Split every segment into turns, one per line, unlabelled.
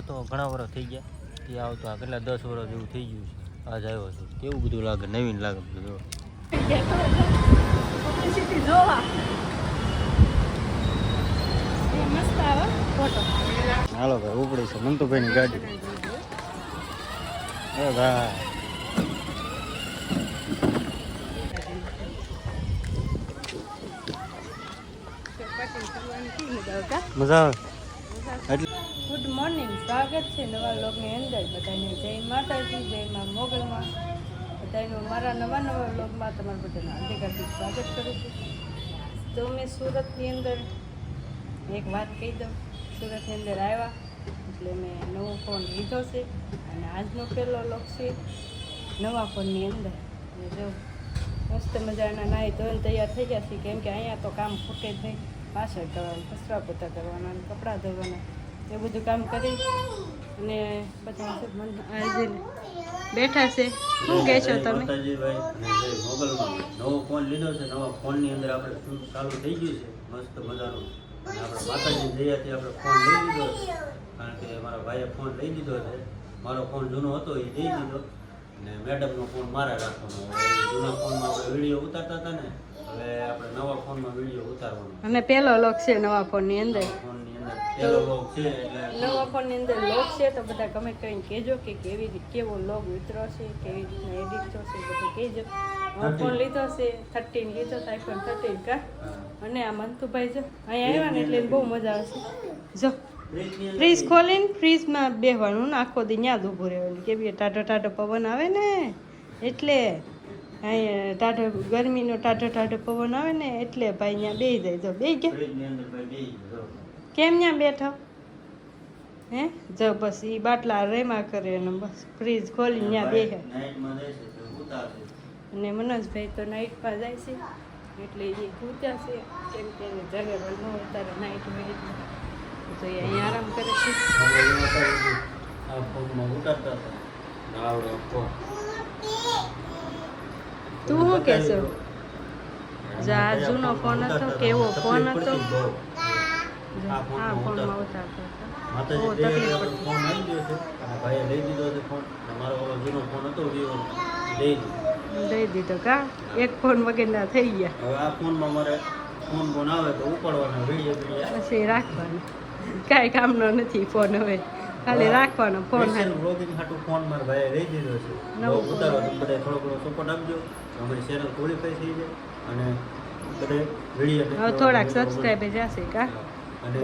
તો ઘણા વર્ષ થઈ ગયા. ત્યાં આવતો આ કેટલા દસ વર્ષ જેવું થઈ ગયું છે. આજ આવ્યો છું. કેવું બધું લાગે? નવીન લાગે બધું હાલો ભાઈ, ઉપડી છે મંતુભાઈની ગાડી. એ ભાઈ. મજા આવે?
સ્વાગત છે નવા લોકની અંદર. બધાને જય માતાજી, જય માં મોગલમાં. બધાનું મારા નવા નવા લોકમાં તમારા બધાનું હાર્દિક સ્વાગત કરું છું. તો મેં સુરતની અંદર એક વાત કહી દઉં. સુરતની અંદર આવ્યા એટલે મેં નવો ફોન લીધો છે અને આજનો પહેલો લોક છે નવા ફોનની અંદર. અને જો મસ્ત મજાના નાહી ધોઈને તૈયાર થઈ ગયા છે કેમ કે અહીંયા તો કામ જ નહીં. પાછળ કરવાનું કચરા પોતા કરવાના કપડાં ધોવાના. એ બધું કામ કરી અને બધા બેઠા છે. શું કહે છો તમે?
નવો ફોન લીધો છે. નવા ફોનની અંદર આપણે ચાલુ થઈ ગયું છે? મસ્ત મજાનું. આપણે માતાજી દયાથી આપણે ફોન લઈ લીધો છે. કારણ કે મારા ભાઈએ ફોન લઈ લીધો છે. મારો ફોન જૂનો હતો એ લઈ દીધો. ને મેડમનો ફોન મારા રાખવાનો જૂના ફોનમાં આપણે વીડિયો ઉતારતા હતા ને. હવે આપણે નવા ફોનમાં વીડિયો ઉતારવાનો.
અને પહેલો લોક છે નવા ફોનની અંદર.
ફોનની અંદર પહેલો લોક છે એટલે
નવા ફોનની અંદર લોક છે તો બધા કમેન્ટ કરીને કહેજો કે કેવી રીતે કેવો લોગ ઉતરો છે કેવી રીતના એડિટ થશે બધું કહેજો. ફોન લીધો છે થર્ટીન લીધો તો આઈફોન થર્ટીન કા? અને આ મંતુભાઈ જો અહીંયા આવ્યા ને એટલે બહુ મજા આવશે. જો
ફ્રીઝ
ફ્રીજ ખોલીને ફ્રીજમાં બેહવાનું ને આખો દી ત્યાં જ ઊભું રહેવાનું. કેમ કે ટાઢો ટાઢો પવન આવે ને? એટલે અહીંયા ટાઢો ગરમીનો ટાઢો ટાઢો પવન આવે ને એટલે ભાઈ ત્યાં બેસી જાય. જો બે ગયા. કેમ ત્યાં બેઠો? હે? જો બસ એ બાટલા રેમા કરે અને બસ ફ્રીજ ખોલી ત્યાં બેસે અને મનોજભાઈ તો નાઇટમાં જાય છે એટલે એ ભૂત્યા છે કેમ કે એને ઘરે ન ઉતારે નાઇટ હોય તો એ અહીંયા આરામ કરે છે. તું શું કહેશો જા જૂનો ફોન હતો કેવો ફોન હતો.
આ ફોનમાં ઉતારતો માતાજી
તકલીફ
ફોન આવી ગયો છે. અને ભાઈએ લઈ દીધો છે ફોન. અને મારો ઓલો જૂનો ફોન હતો વિવો. લઈ દીધો.
પડી દીધો કા? એક ફોન વગરના થઈ ગયા.
હવે આ ફોનમાં મારે ફોન ફોન આવે તો ઉપાડવાના વીડિયો વીડિયો.
પછી રાખવાનો. કાંઈ કામનો નથી ફોન હવે. ખાલી રાખવાનો ફોન
બ્લોગિંગ હાટુ ફોન મારા ભાઈએ લઈ દીધો છે. બ્લોગ ઉતારવા તમે બધા થોડો ઘણો સપોર્ટ આપજો. અમારી ચેનલ ક્વોલિફાઈ થઈ જાય અને બધે વીડિયો
થોડાક સબસ્ક્રાઈબર જશે કા?
અને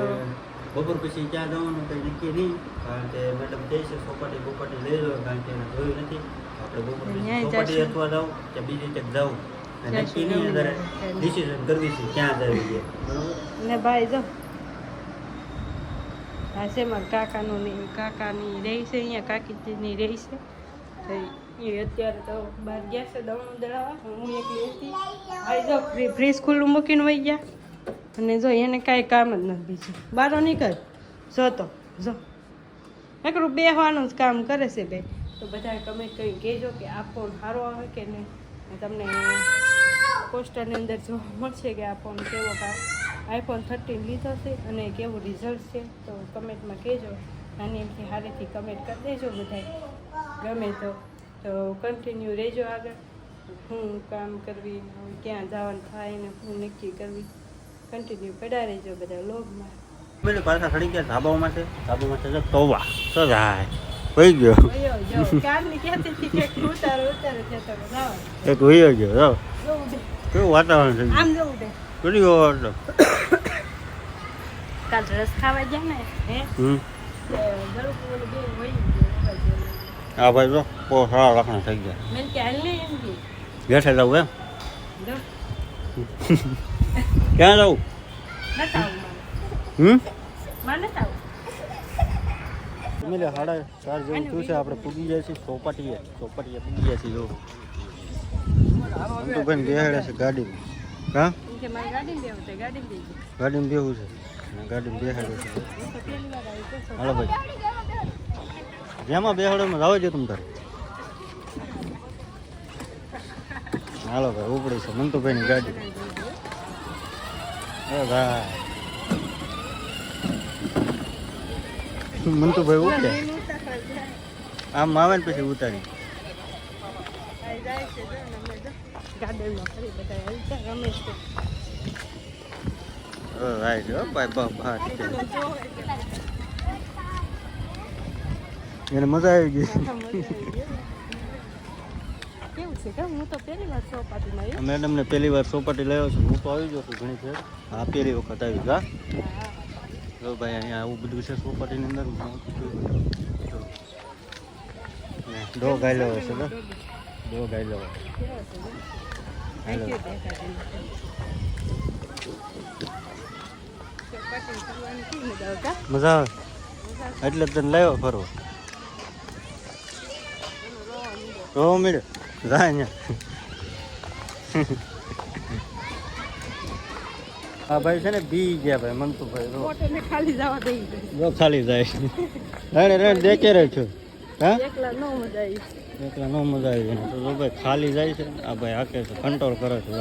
બપોર પછી ક્યાં જવાનું કંઈ નક્કી નહીં કારણ કે મેડમ કહે છે ચોપાટી બોપાટી લઈ લો કારણ કે એને જોયું નથી. આપણે બપોર પછી ચોપાટી અથવા જાઉં કે બીજી ક્યાંક જાઉં. અને નક્કી
નવું.
ડિસિઝન કરવી છે ક્યાં જવી છે.
ને ભાઈ જો કાકાનું રહી છે અહીંયા કાકીજીની રહી છે. એ અત્યારે તો બહાર ગયા છે દવણું દળાવવા. હું એકલી હતી. ભાઈ જો ફ્રી ફ્રી ખુલ્લું મૂકીને વહી ગયા. અને જો એને કાંઈ કામ જ નથી બીજું. બારો નીકળ. જો તો, જો. બે બેહવાનું જ કામ કરે છે બે. તો બધા કમેન્ટ કરી કહેજો કે આ ફોન સારો આવે કે નહીં. તમને પોસ્ટરની અંદર જોવા મળશે કે આ ફોન કેવો આઈફોન થર્ટીન લીધો છે અને કેવું રિઝલ્ટ છે. તો કમેન્ટમાં કહેજો. નાની એમથી સારીથી કમેન્ટ કરી દેજો બધાય. ગમે તો. તો કન્ટિન્યુ રહેજો આગળ. હું કામ કરવી, ક્યાં જવાનું થાય ને હું નક્કી કરવી. કન્ટિન્યુ પડ્યા રહેજો બધા લોગમાં.
પેલી પાછા સડી ગયા ધાબામાં છે. ધાબામાં છે તોવા. તો વહી ગયો. એક વહી ગયો કેવું વાતાવરણ થઈ
આમ જવું દે
કેટલી વાર
કાલ રસ ખાવા ગયા ને? હે?
હમ. આ ભાઈ જો બહુ સારા લખણા થઈ ગયા.
મેં કે હાલ ને એમ કે.
બેઠે જવું એમ? ક્યાં જવું હમ? એટલે સાડા ચાર જેવું થયું છે આપણે પૂગી જાય છે ચોપાટીએ ચોપાટીએ પૂગી જાય છે જો. ભાઈ બેહાડે છે ગાડી હા?
એમ કે મારી ગાડીમાં બેવું
છે ગાડીમાં બેહાડે છે. હાલો ભાઈ. જેમાં બેહાડો એમાં જાવ જો તમ તારે. હાલો ભાઈ ઉપડી છે મંતુભાઈની ગાડી. એ ભાઈ
ઉતરે
આમ આવે ને પછી ઉતારી. એને મજા આવી ગઈ
આખા મજા આવી ગઈ. કેવું છે કે હું તો પહેલી વાર ચોપાટીમાં આવી.
મેડમ ને પહેલી વાર સોપાટી લાવ્યો છું હું તો આવી ગયો છું ઘણી છે હા પહેલી વખત આવી
હા.
જો ભાઈ અહીંયા આવું બધું છે સોપાટીની અંદર જો. ને ડો છે ને ડો ગાયલો
કેવો છે જો? અહીંથી દેખાતું નથી. ચોપાટી કરવાની કેવી મજા આવે.
એટલે તને લાવ્યો ફરવો
એનો રોવા
અહીંયા હા ભાઈ છે ને બી ગયા ભાઈ મંતુભાઈ રો
ખાલી જવા દઈ દે.
જો ખાલી જાય. રેણ રેણ દેખે રહે છો. હા?
એકલા ન મજા આવી.
એકલા નો મજા આવી તો જો ભાઈ ખાલી જાય છે આ ભાઈ હાકે છે કંટ્રોલ કરે છે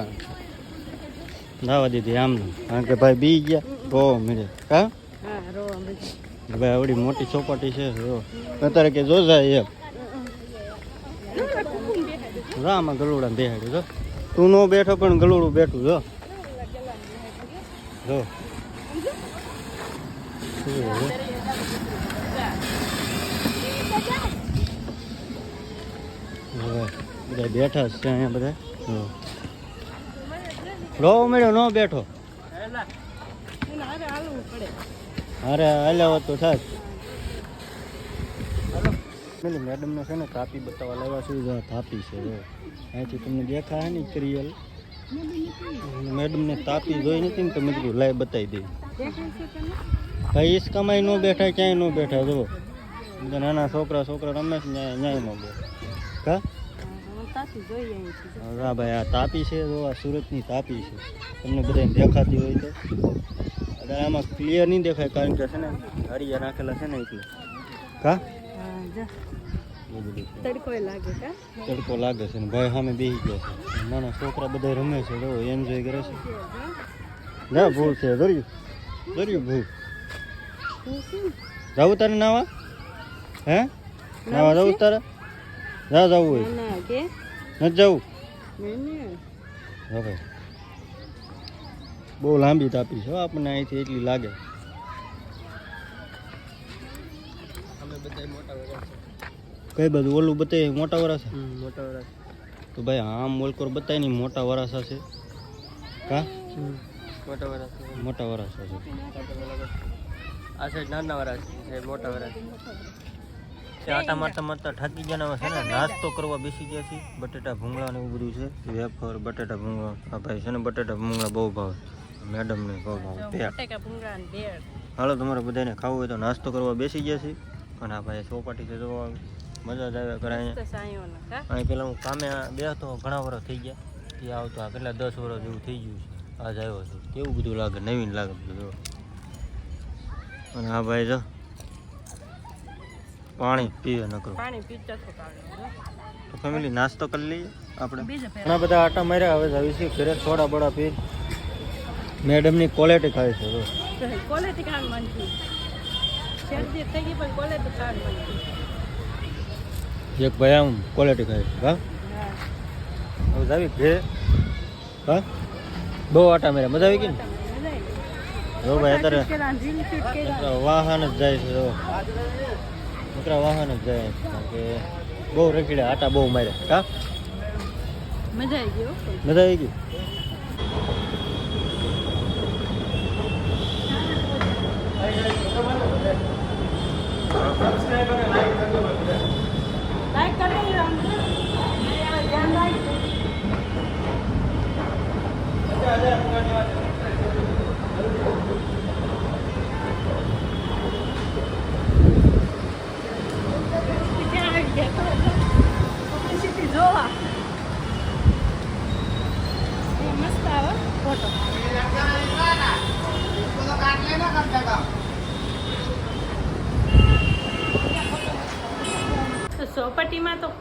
દાવા દીધી આમ કારણ કે ભાઈ બી ગયા બહુ મળે હા?
હા રો
ભાઈ આવડી મોટી ચોપાટી છે રો અત્યારે કે જો જાય એમ. જો આમાં ગલુડા બેહાડ્યું જો તું નો બેઠો પણ ગલુડું બેઠું જો. જો બધા બેઠા જ છે અહીંયા બધા. રો મળ્યો નો બેઠો.
હાલવું
અરે હાલ્યા તો થાય. પેલી મેડમને છે ને કાપી બતાવવા લાવ્યા છે જો તાપી છે અહીંથી તમને દેખાય ને ક્રિયલ. મેડમને તાપી જોઈ નથી ને તો મેં કીધું લાઈ બતાવી દઈ ભાઈ ઈસકામાં ન બેઠા ક્યાંય ન બેઠા જો નાના છોકરા છોકરા રમે છે ન્યાય ન બે કા?
હા,
ભાઈ આ તાપી છે જો આ સુરતની તાપી છે. તમને બધાને દેખાતી હોય તો. અત્યારે આમાં ક્લિયર નહીં દેખાય કારણ કે છે ને હરિયા નાખેલા છે ને એટલે. કા?
જા. લાગે કા
તડકો લાગે છે ને ભાઈ સામે બેસી ગયો છે. નાના છોકરા બધા રમે છે જો એન્જોય કરે છે. ના ભૂલ છે દોર્યું. દોર્યું ભૂલ. જાવું તારે નાવા? હે? નાવા જવું તારે? જા જવું હોય.
ના ના
નથી જવું?
હા
ભાઈ બહુ લાંબી તાપી છે હો આપણને અહીંથી એટલી લાગે. કઈ બધું ઓલું બતાય મોટા વરાસા
મોટા વરસ
તો ભાઈ આમ મોલકોર બતાય નહીં મોટા વરાસા છે કા?
મોટા વરસ
મોટા વરાસા છે
આ સાઈડ નાના વરસ છે મોટા વરસ
આટા મારતા મારતા થાકી ગયા હવે છે ને નાસ્તો કરવા બેસી ગયા છે બટેટા ભૂંગળા ને એવું બધું છે. વેફર બટેટા ભૂંગળા. આ ભાઈ છે ને બટેટા ભૂંગળા બહુ ભાવે. મેડમ ને બહુ ભાવે.
ને
હાલો તમારે બધાને ખાવું હોય તો નાસ્તો કરવા બેસી ગયા છે અને આ ભાઈ ચોપાટી છે જોવા મજા જ આવ્યા ઘરે અહીંયા. અહીં પેલા હું કામે બેસતો ઘણા વર્ષ થઈ ગયા. એ આવતો આ કેટલા દસ વર્ષ જેવું થઈ ગયું છે. આજ આવ્યો છું. કેવું બધું લાગે નવીન લાગે બધું જો અને આ ભાઈ જો પાણી પીવે નકરું.
પાણી પીતા
તો ફેમિલી નાસ્તો કરી લઈએ આપણે. ઘણા બધા આટા માર્યા હવે આવી છે ઘરે થોડા બડા પી મેડમની ક્વોલિટી ખાય છે
ક્વોલિટી કામ બનતી શરદી થઈ ગઈ પણ ક્વોલિટી કામ
એક ભાઈ આમ ક્વોલિટી ખાય. હા? હવે જાવી ઘરે હા? બહુ આટા મેરા મજા આવી ગઈ ને?
મજા
જો ભાઈ અત્યારે વાહન જ જાય છે જો. વાહન જ જાય. કારણ કે બહુ રખીડ્યા આટા બહુ માર્યા. હા?
મજા આવી ગઈ
મજા આવી ગઈ?
Thank you.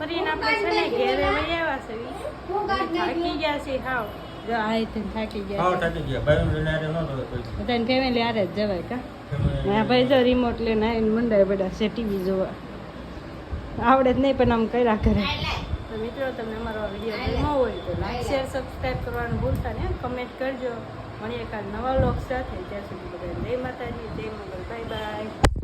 ફરીને આપણે છે ને ઘેરે વહી આવ્યા છે થાકી ગયા છે હાવ. જો આ રીતે થાકી ગયા
ખાવા
છે.
થાકી ગયા. ભાઈ લઈને આરે ન
ફેમિલી જ જવાય કા? ભાઈ જો રિમોટ લઈને આવીને મંડાય બધા છે ટીવી જોવા. આવડે જ નહીં પણ આમ કર્યા કરે. તો મિત્રો તમને અમારો વીડિયો ગમ્યો હોય તો લાઈક શેર સબસ્ક્રાઈબ કરવાનું ભૂલતા ને કમેન્ટ કરજો. મળીએ કાલ નવા લોક સાથે. ત્યાં સુધી બધા જય માતાજી જય મંગળ